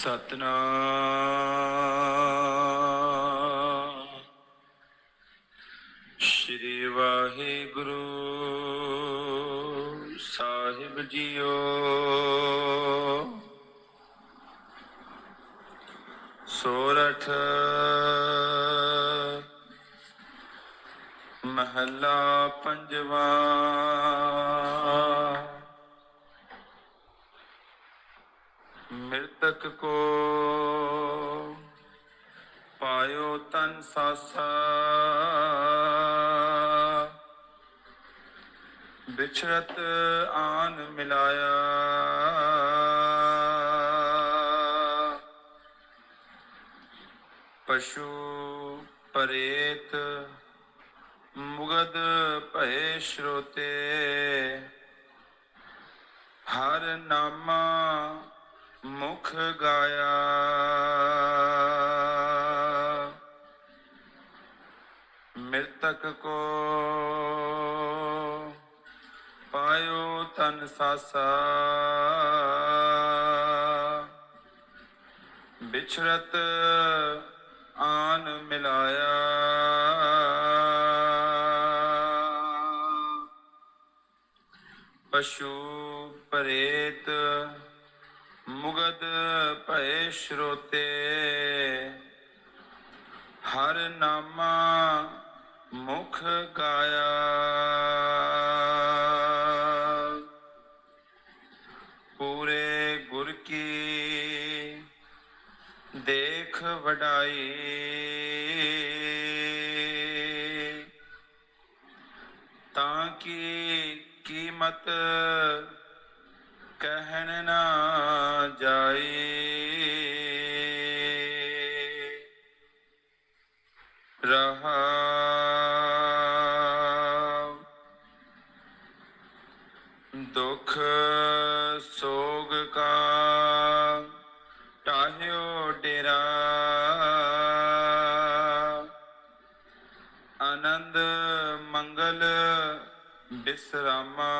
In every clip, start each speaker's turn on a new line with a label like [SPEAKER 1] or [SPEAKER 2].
[SPEAKER 1] ਸਤਨਾਮ। ਸ਼੍ਰੀ ਵਾਹਿਗੁਰੂ ਸਾਹਿਬ ਜੀਓ। ਸੋਰਠ ਮਹੱਲਾ ਪੰਜਵਾ। ਮ੍ਰਿਤਕ ਕੋ ਪਾਇਓ ਤਨ ਸਾਸਾ। ਵਿਛੜਤ ਆਨ ਮਿਲਾਇਆ। ਪਸ਼ੂ ਪਰੇਤ ਮੁਗਦ ਭਏ ਸ਼ਰੋਤੇ। ਹਰ ਨਾਮਾ ਮੁਖ ਗਾਇਆ। ਮ੍ਰਿਤਕ ਕੋ ਪਾਇਓ ਤਨ ਸਾਸਾ। ਵਿਛੜਤ ਆਨ ਮਿਲਾਇਆ। ਪਸ਼ੂ ਪ੍ਰੇਤ ਮੁਗਦ ਭਏ ਸ਼ਰੋਤੇ, ਹਰ ਨਾਮਾ ਮੁਖ ਗਾਇਆ। ਪੂਰੇ ਗੁਰ ਕੀ ਦੇਖ ਵਡਾਈ। ਤਾਂ ਕਿ ਕੀਮਤ ਕਹਿਣ ਨਾ ਜਾਈ ਰਹਾ ਦੁਖ ਸੋਗ ਕਾ ਟਾਹਿਓ ਡੇਰਾ। ਆਨੰਦ ਮੰਗਲ ਬਿਸਰਾਮਾ।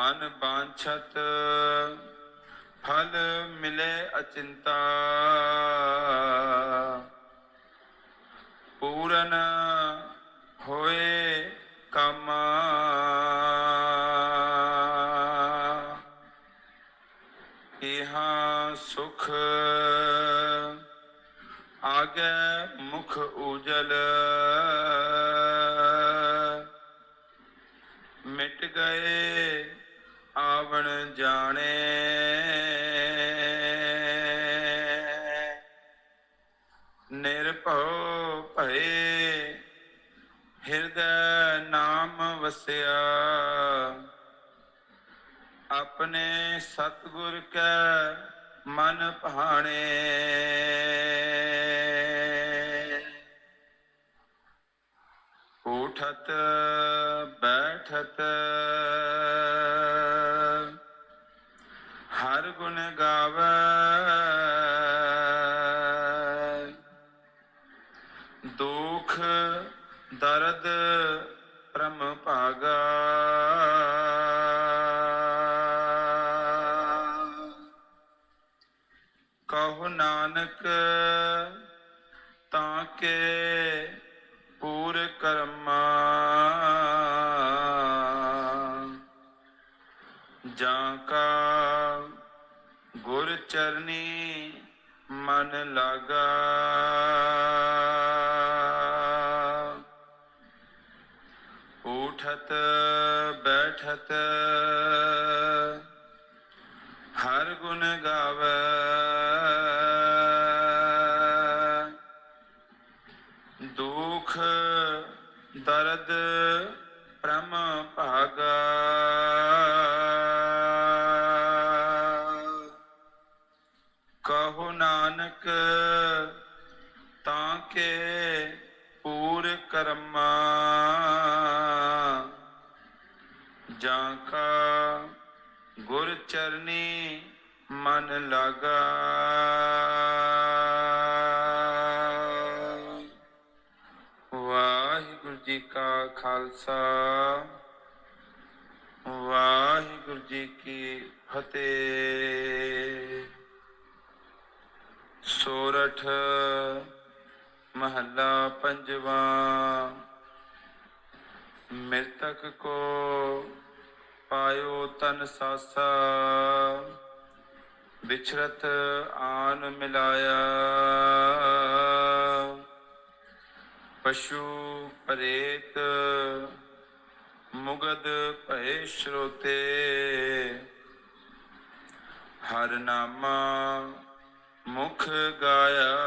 [SPEAKER 1] ਮਨ ਬਾਂਛਤ, ਫਲ ਮਿਲੇ ਅਚਿੰਤਾ। ਪੂਰਨ ਹੋਏ ਕੰਮ। ਇਹਾਂ ਸੁਖ ਆਗੇ ਮੁਖ ਉਜਲ ਮਿਟ ਗਏ ਆਵਣ ਜਾਣੇ। ਨਿਰਭਉ ਭਏ ਹਿਰਦੈ ਨਾਮ ਵਸਿਆ। ਆਪਣੇ ਸਤਿਗੁਰ ਕੈ ਮਨ ਭਾਣੇ। ਉਠਤ ਬੈਠਤ ਗੁਣ ਗਾਵੇ। ਦੁਖ ਦਰਦ ਪ੍ਰਮ ਭਾਗਾ। ਕਹੋ ਨਾਨਕ ਮਨ ਲਗਾ। ਉਠਤ ਬੈਠਤ ਹਰ ਗੁਣ ਗਾਵੇ। ਦੁਖ ਦਰਦ ਪ੍ਰਮ ਭਾਗਾ। ਤਾਂ ਕੇ ਪੂਰ ਕਰਮਾ ਜਾਂ ਕਾ ਗੁਰ ਚਰਨੀ ਮਨ ਲਾਗਾ। ਵਾਹਿਗੁਰੂ ਜੀ ਕਾ ਖਾਲਸਾ, ਵਾਹਿਗੁਰੂ ਜੀ ਕੀ ਫਤਿਹ। ਮਿਰਤਕ ਕੋ ਪਾਇਓ ਤਨ ਸਾਸਾ। ਵਿਛਰਤ ਆਨ ਮਿਲਾਇਆ। ਪਸ਼ੂ ਪ੍ਰੇਤ ਮੁਗਦ ਭਏ ਸ਼ਰੋਤੇ। ਹਰ ਨਾਮਾ ਮੁਖ ਗਾਇਆ।